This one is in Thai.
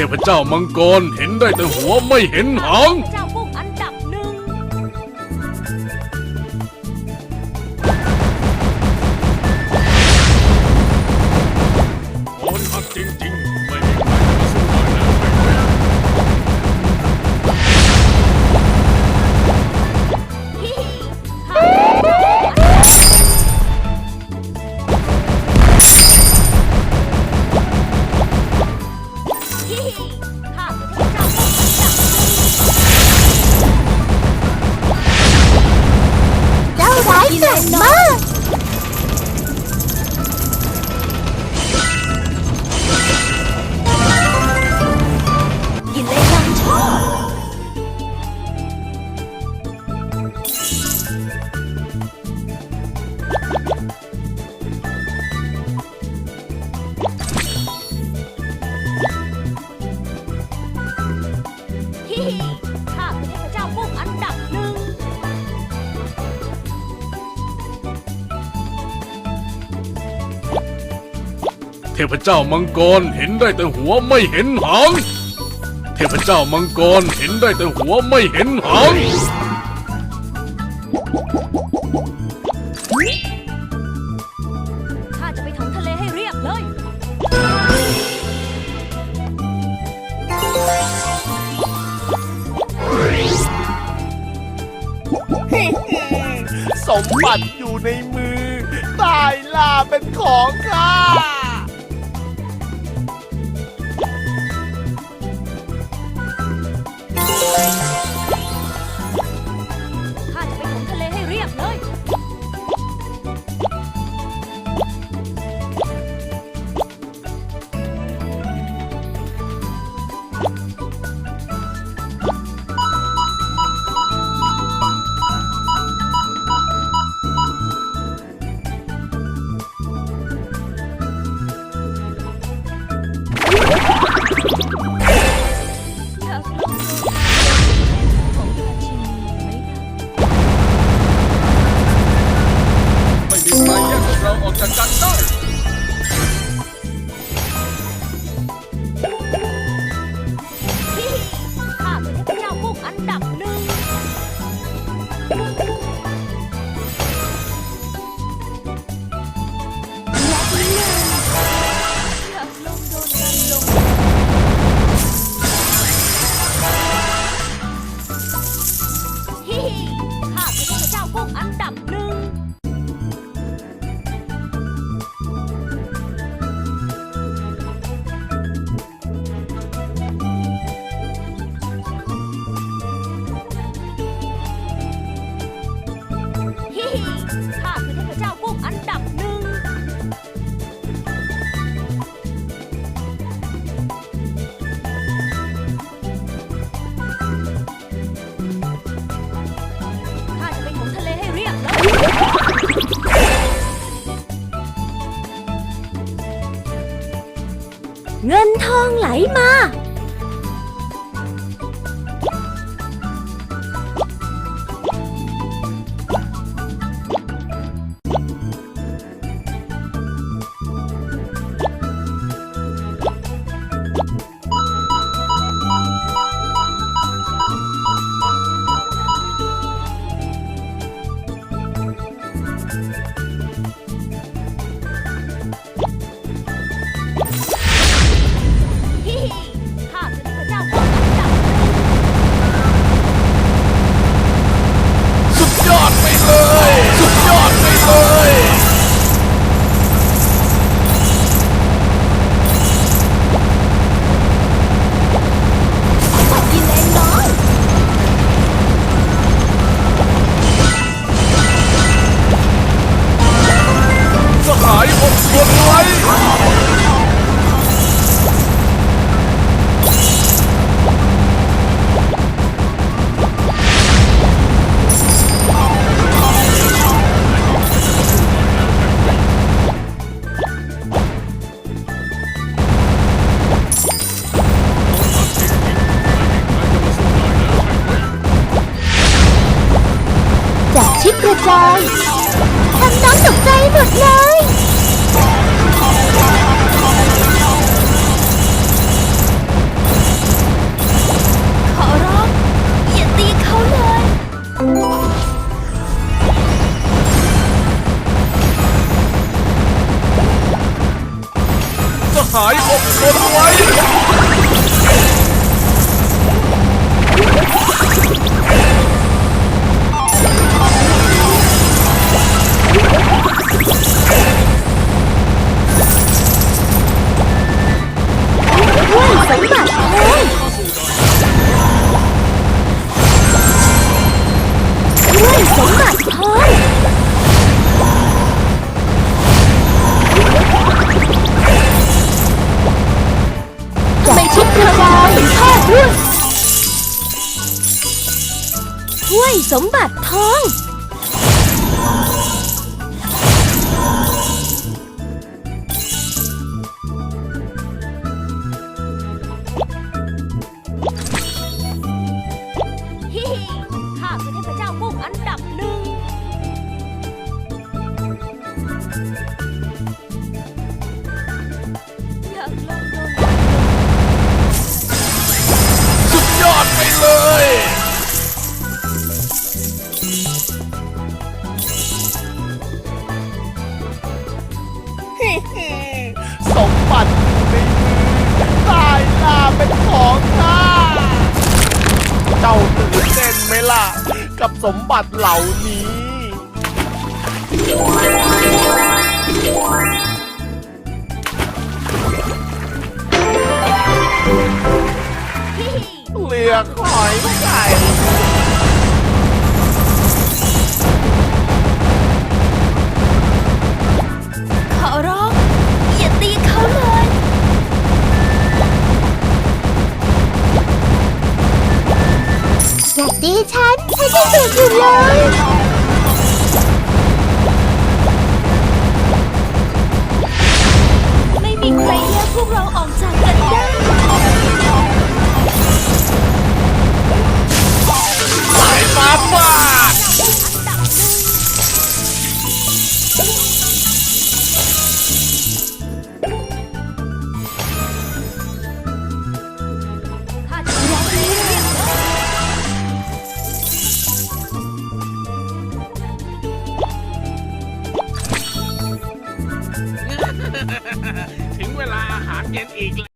ทพเจ้ามังกรเห็นได้แต่หัวไม่เห็นหาง เจ้าพุ่อันดับหนึ่งโนหักจริง ทพเจ้ามังกรเห็นได้แต่หัวไม่เห็นหาง เทพเจ้ามังกรเห็นได้แต่หัวไม่เห็นหาง ข้าจะไปถงทะเลให้เรียบเลย สมบัติอยู่ในมือ ตายลาเป็นของข้า 这战斗 เงินทองไหลมา ชิดกระจายทำน้องตกใจหมดเลยขอร้องอย่าตีเขาเลยจะหายอบรมไว้ ถ้วยสมบัติทอง ฮิฮิข้าคือเทพเจ้ากุ้งอันดับหนึ่ง บัติในมือตายล่าเป็นของข้าเจ้าตื่นเต้นไหมล่ะ กับสมบัติเหล่านี้ เลือกหอยไก่ ฉันฉันยังเด็กอยู่เลยไม่มีใครแยกพวกเราออก ถึงเวลาอาหารเย็นอีกแล้ว